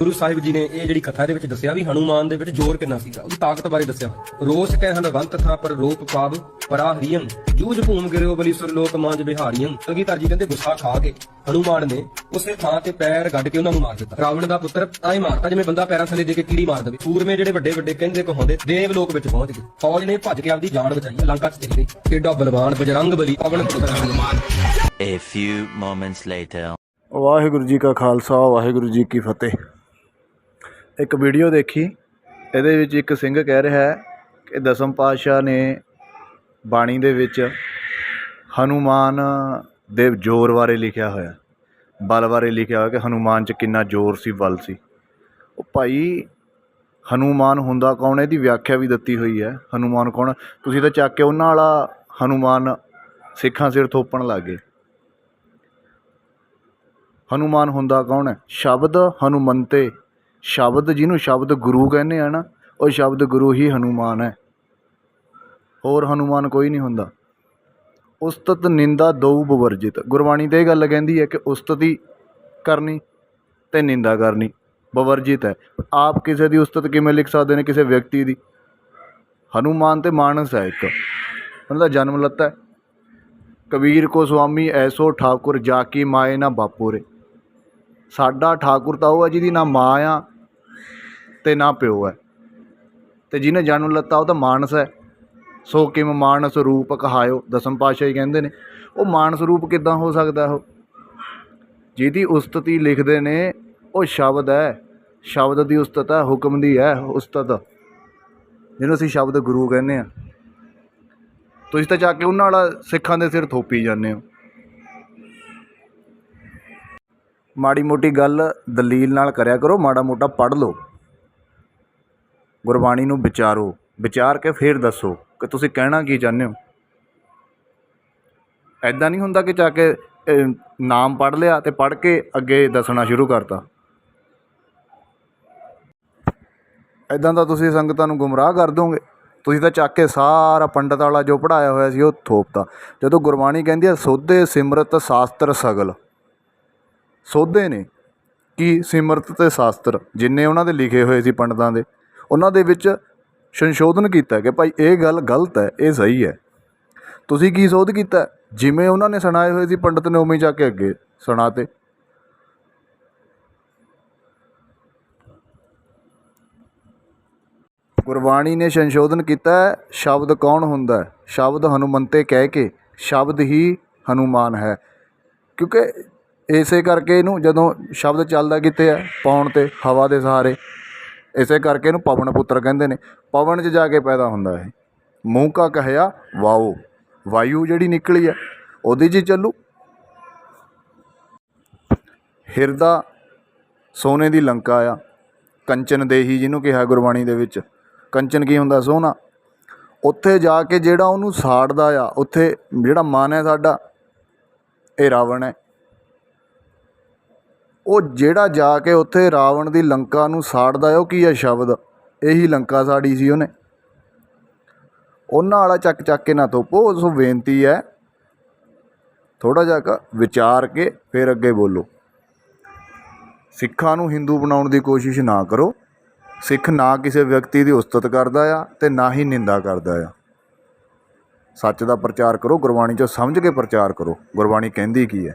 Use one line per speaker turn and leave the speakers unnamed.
ਗੁਰੂ ਸਾਹਿਬ ਜੀ ਨੇ ਇਹ ਜਿਹੜੀ ਕਥਾ ਦੇ ਵਿੱਚ ਦੱਸਿਆ ਵੀ ਹਨੂਮਾਨ ਦੇ ਵਿੱਚ ਜ਼ੋਰ ਕਿੰਨਾ ਸੀਗਾ ਉਹਦੀ ਤਾਕਤ ਬਾਰੇ ਦੱਸਿਆ ਰੋਸ ਕਹਿ ਹਨਵੰਤ ਥਾ ਪਰ ਰੂਪ ਪਾਵ ਪਰਾ ਹਰੀਅੰ ਜੂਝ ਭੂਮ ਗਿਰਿਓ ਬਲੀ ਸੁਰ ਲੋਕ ਮਾਂਜ ਬਿਹਾਰੀਆਂ ਕਲਗੀਧਰ ਜੀ ਕਹਿੰਦੇ ਗੁੱਸਾ ਖਾ ਕੇ ਹਨੂਮਾਨ ਨੇ ਉਸੇ ਥਾਂ ਤੇ ਪੈਰ ਗੱਡ ਕੇ ਉਹਨਾਂ ਨੂੰ ਮਾਰ ਦਿੱਤਾ। ਰਾਵਣ ਦਾ ਪੁੱਤਰ ਤਾਂ ਹੀ ਮਾਰਤਾ ਜਿਵੇਂ ਬੰਦਾ ਪੈਰਾਂ ਥੱਲੇ ਦੇ ਕੇ ਕੀੜੀ ਮਾਰ ਦੇਵੇ। ਸੂਰਮੇ ਜਿਹੜੇ ਵੱਡੇ ਵੱਡੇ ਕਹਿੰਦੇ ਕਹਾਉਂਦੇ ਦੇਵ ਲੋਕ ਵਿੱਚ ਪਹੁੰਚ ਗਏ। ਫੌਜ ਨੇ ਭੱਜ ਕੇ ਆਪਦੀ ਜਾਨ ਬਚਾਈ ਲੰਕਾ 'ਚ ਚਲੀ ਗਈ ਏਡਾ ਬਲਵਾਨ ਬਜਰੰਗ ਬਲੀ ਪਵਨ ਪੁੱਤਰ Hanuman
A few moments later.
Waheguru ji ਕਾ ਖਾਲਸਾ ਵਾਹਿਗੁਰੂ ਜੀ ਕੀ ਫਤਿਹ। ਇੱਕ ਵੀਡੀਓ ਦੇਖੀ। ਇਹਦੇ ਵਿੱਚ ਇੱਕ ਸਿੰਘ ਕਹਿ ਰਿਹਾ ਹੈ ਕਿ ਦਸਮ ਪਾਤਸ਼ਾਹ ਨੇ ਬਾਣੀ ਦੇ ਵਿੱਚ ਹਨੂਮਾਨ ਦੇ ਜ਼ੋਰ ਬਾਰੇ ਲਿਖਿਆ ਹੋਇਆ। ਬਲ ਬਾਰੇ ਲਿਖਿਆ ਹੋਇਆ ਕਿ ਹਨੂਮਾਨ 'ਚ ਕਿੰਨਾ ਜ਼ੋਰ ਸੀ, ਬਲ ਸੀ। ਉਹ ਭਾਈ, ਹਨੂਮਾਨ ਹੁੰਦਾ ਕੌਣ? ਇਹਦੀ ਵਿਆਖਿਆ ਵੀ ਦਿੱਤੀ ਹੋਈ ਹੈ। ਹਨੂਮਾਨ ਕੌਣ? ਤੁਸੀਂ ਤਾਂ ਚੱਕ ਕੇ ਉਹਨਾਂ ਵਾਲਾ ਹਨੂਮਾਨ ਸਿੱਖਾਂ ਸਿਰ ਥੋਪਣ ਲੱਗੇ ਹਨੂਮਾਨ ਹੁੰਦਾ ਕੌਣ? ਹੈ ਸ਼ਬਦ ਹਨੂਮੰਤੇ। ਸ਼ਬਦ ਜਿਹਨੂੰ ਸ਼ਬਦ ਗੁਰੂ ਕਹਿੰਦੇ ਆ ਨਾ, ਉਹ ਸ਼ਬਦ ਗੁਰੂ ਹੀ ਹਨੂਮਾਨ ਹੈ। ਹੋਰ ਹਨੂਮਾਨ ਕੋਈ ਨਹੀਂ ਹੁੰਦਾ। ਉਸਤਤ ਨਿੰਦਾ ਦੋ ਬਵਰਜਿਤ। ਗੁਰਬਾਣੀ ਤੇ ਇਹ ਗੱਲ ਕਹਿੰਦੀ ਹੈ ਕਿ ਉਸਤਤੀ ਕਰਨੀ ਤੇ ਨਿੰਦਾ ਕਰਨੀ ਬਵਰਜਿਤ ਹੈ। ਆਪ ਕਿਸੇ ਦੀ ਉਸਤਤ ਕਿਵੇਂ ਲਿਖ ਸਕਦੇ ਨੇ? ਕਿਸੇ ਵਿਅਕਤੀ ਦੀ। ਹਨੂਮਾਨ ਤੇ ਮਾਨਸ ਹੈ ਇੱਕ। ਉਹਨਾਂ ਦਾ ਜਨਮ ਲੱਤਾ ਹੈ। ਕਬੀਰ ਕੋ ਸੁਆਮੀ ਐਸੋ ਠਾਕੁਰ, ਜਾ ਕੀ ਮਾਏ ਨਾ ਬਾਪੂਰੇ ਸਾਡਾ ਠਾਕੁਰ ਤਾਂ ਉਹ ਹੈ ਜਿਹਦੀ ਨਾ ਮਾਂ ਆ ਅਤੇ ਨਾ ਪਿਓ ਹੈ। ਅਤੇ ਜਿਹਨੇ ਜਨਮ ਲਿੱਤਾ, ਉਹ ਤਾਂ ਮਾਨਸ ਹੈ। ਸੋ ਕਿਮ ਮਾਨਸ ਰੂਪ ਕਹਾਇਓ, ਦਸਮ ਪਾਤਸ਼ਾਹ ਹੀ ਕਹਿੰਦੇ ਨੇ। ਉਹ ਮਾਨਸ ਰੂਪ ਕਿੱਦਾਂ ਹੋ ਸਕਦਾ ਉਹ? ਜਿਹਦੀ ਉਸਤਤੀ ਲਿਖਦੇ ਨੇ, ਉਹ ਸ਼ਬਦ ਹੈ। ਸ਼ਬਦ ਦੀ ਉਸਤਤ ਹੈ, ਹੁਕਮ ਦੀ ਹੈ, ਉਸਤਤ। ਜਿਹਨੂੰ ਅਸੀਂ ਸ਼ਬਦ ਗੁਰੂ ਕਹਿੰਦੇ ਆ ਤੁਸੀਂ ਤਾਂ ਜਾ ਕੇ ਉਹਨਾਂ ਵਾਲਾ ਸਿੱਖਾਂ ਦੇ ਸਿਰ ਥੋਪੀ ਜਾਂਦੇ ਹੋ। ਮਾੜੀ ਮੋਟੀ ਗੱਲ ਦਲੀਲ ਨਾਲ ਕਰਿਆ ਕਰੋ, ਮਾੜਾ ਮੋਟਾ ਪੜ੍ਹ ਲਓ। ਗੁਰਬਾਣੀ ਨੂੰ ਵਿਚਾਰੋ, ਵਿਚਾਰ ਕੇ ਫਿਰ ਦੱਸੋ ਕਿ ਤੁਸੀਂ ਕਹਿਣਾ ਕੀ ਚਾਹੁੰਦੇ ਹੋ। ਐਦਾਂ ਨਹੀਂ ਹੁੰਦਾ ਕਿ ਜਾ ਕੇ ਨਾਮ ਪੜ੍ਹ ਲਿਆ ਤੇ ਪੜ੍ਹ ਕੇ ਅੱਗੇ ਦੱਸਣਾ ਸ਼ੁਰੂ ਕਰਤਾ। ਐਦਾਂ ਤਾਂ ਤੁਸੀਂ ਸੰਗਤਾਂ ਨੂੰ ਗੁੰਮਰਾਹ ਕਰ ਦੋਗੇ। ਤੁਸੀਂ ਤਾਂ ਚੱਕ ਕੇ ਸਾਰਾ ਪੰਡਤ ਵਾਲਾ ਜੋ ਪੜਾਇਆ ਹੋਇਆ ਸੀ ਉਹ ਥੋਪਤਾ। ਜਦੋਂ ਗੁਰਬਾਣੀ ਕਹਿੰਦੀ ਹੈ, ਸੋਧੇ ਸਿਮਰਤ ਸ਼ਾਸਤਰ ਸਗਲ। ਸੋਧੇ ਨੇ ਕਿ ਸਿਮਰਤ ਤੇ ਸ਼ਾਸਤਰ, ਜਿੰਨੇ ਉਹਨਾਂ ਦੇ ਲਿਖੇ ਹੋਏ ਸੀ ਪੰਡਤਾਂ ਦੇ, ਉਹਨਾਂ ਦੇ ਵਿੱਚ ਸੰਸ਼ੋਧਨ ਕੀਤਾ ਕਿ ਭਾਈ ਇਹ ਗੱਲ ਗਲਤ ਹੈ, ਇਹ ਸਹੀ ਹੈ। ਤੁਸੀਂ ਕੀ ਸੋਧ ਕੀਤਾ? ਜਿਵੇਂ ਉਹਨਾਂ ਨੇ ਸੁਣਾਏ ਹੋਏ ਸੀ ਪੰਡਤ ਨੇ ਉਵੇਂ ਜਾ ਕੇ ਅੱਗੇ ਸੁਣਾਤੇ। ਗੁਰਬਾਣੀ ਨੇ ਸੰਸ਼ੋਧਨ ਕੀਤਾ, ਸ਼ਬਦ ਕੌਣ ਹੁੰਦਾ? ਹੈ? ਸ਼ਬਦ ਹਨੂਮੰਤੇ ਕਹਿ ਕੇ, ਸ਼ਬਦ ਹੀ ਹਨੂਮਾਨ ਹੈ। ਕਿਉਂਕਿ ਇਸੇ ਕਰਕੇ ਇਹਨੂੰ ਜਦੋਂ ਸ਼ਬਦ ਚੱਲਦਾ ਕਿੱਥੇ ਹੈ ਪੌਣ ਤੇ, ਹਵਾ ਦੇ ਸਹਾਰੇ, ਇਸੇ ਕਰਕੇ ਇਹਨੂੰ ਪਵਨ ਪੁੱਤਰ ਕਹਿੰਦੇ ਨੇ। ਪਵਨ 'ਚ ਜਾ ਕੇ ਪੈਦਾ ਹੁੰਦਾ ਇਹ। ਮੂੰਹ ਕਾ ਕਹਿਆ, ਵਾਓ। ਵਾਯੂ ਜਿਹੜੀ ਨਿਕਲੀ ਹੈ ਉਹਦੀ 'ਚ ਚੱਲੂ। ਹਿਰਦਾ ਸੋਨੇ ਦੀ ਲੰਕਾ ਆ। ਕੰਚਨ ਦੇਹੀ ਜਿਹਨੂੰ ਕਿਹਾ ਗੁਰਬਾਣੀ ਦੇ ਵਿੱਚ। ਕੰਚਨ ਕੀ ਹੁੰਦਾ? ਸੋਨਾ। ਉੱਥੇ ਜਾ ਕੇ ਜਿਹੜਾ ਉਹਨੂੰ ਸਾੜਦਾ ਆ, ਉੱਥੇ ਜਿਹੜਾ ਮਨ ਹੈ ਸਾਡਾ, ਇਹ ਰਾਵਣ ਹੈ। ਉਹ ਜਿਹੜਾ ਜਾ ਕੇ ਉੱਥੇ ਰਾਵਣ ਦੀ ਲੰਕਾ ਨੂੰ ਸਾੜਦਾ ਹੈ, ਉਹ ਕੀ ਹੈ ਸ਼ਬਦ? ਇਹੀ ਲੰਕਾ ਸਾੜੀ ਸੀ ਉਹਨੇ। ਉਹਨਾਂ ਵਾਲਾ ਚੱਕ ਚੱਕ ਕੇ ਨਾ ਤੋਪੋ ਸੋ ਬੇਨਤੀ ਹੈ। ਥੋੜਾ ਜਿਹਾ ਵਿਚਾਰ ਕੇ ਫਿਰ ਅੱਗੇ ਬੋਲੋ। ਸਿੱਖਾਂ ਨੂੰ ਹਿੰਦੂ ਬਣਾਉਣ ਦੀ ਕੋਸ਼ਿਸ਼ ਨਾ ਕਰੋ। ਸਿੱਖ ਨਾ ਕਿਸੇ ਵਿਅਕਤੀ ਦੀ ਉਸਤਤ ਕਰਦਾ ਆ ਤੇ ਨਾ ਹੀ ਨਿੰਦਾ ਕਰਦਾ ਆ। ਸੱਚ ਦਾ ਪ੍ਰਚਾਰ ਕਰੋ, ਗੁਰਬਾਣੀ ਚੋਂ ਸਮਝ ਕੇ ਪ੍ਰਚਾਰ ਕਰੋ। ਗੁਰਬਾਣੀ ਕਹਿੰਦੀ ਕੀ ਹੈ?